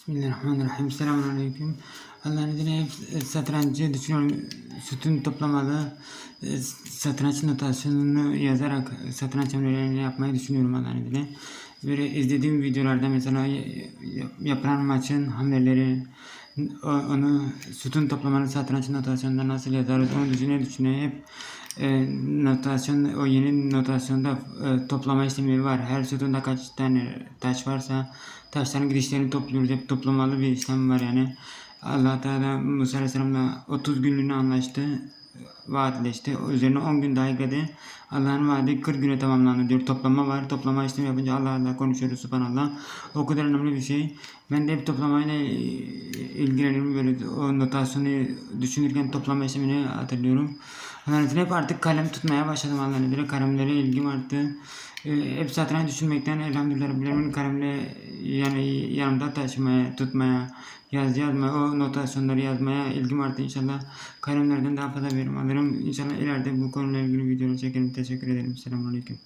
Bismillahirrahmanirrahim. Selamünaleyküm. Allah'ın izniyle satrancı düşünüyorum. Sütun toplamalı. e, Satranç notasyonunu yazarak satranç hamlelerini yapmayı düşünüyorum Allah'ın izniyle. Böyle izlediğim videolarda mesela yapılan maçın hamleleri onu sütun toplamalı satranç notasyonunda nasıl yazarız onu düşüne düşüne hep e, notasyon o yeni notasyonda e, toplama işlemi var. Her sütunda kaç tane taş varsa taşların gidişlerini topluyoruz. Hep toplamalı bir işlem var yani. Allah Teala Musa Aleyhisselam'la 30 günlüğüne anlaştı. Vaatleşti. Üzerine 10 gün daha ekledi. Allah'ın vaadi 40 güne tamamlandı diyor. Toplama var. Toplama işlemi yapınca Allah Allah konuşuyoruz subhanallah. O kadar önemli bir şey. Ben de hep toplamayla e, ilgileniyorum. Böyle o notasyonu düşünürken toplama işlemini hatırlıyorum. İzniyle hep artık kalem tutmaya başladım Allah'ın izniyle. Kalemlere ilgim arttı. E, hep satranç düşünmekten elhamdülillah Rabbil Alemin kalemle yani yanımda taşımaya, tutmaya, yaz yazmaya, o notasyonları yazmaya ilgim arttı inşallah. Kalemlerden daha fazla verim alırım. İnşallah ileride bu konuyla ilgili videolar çekerim. Teşekkür ederim. Selamun Aleyküm.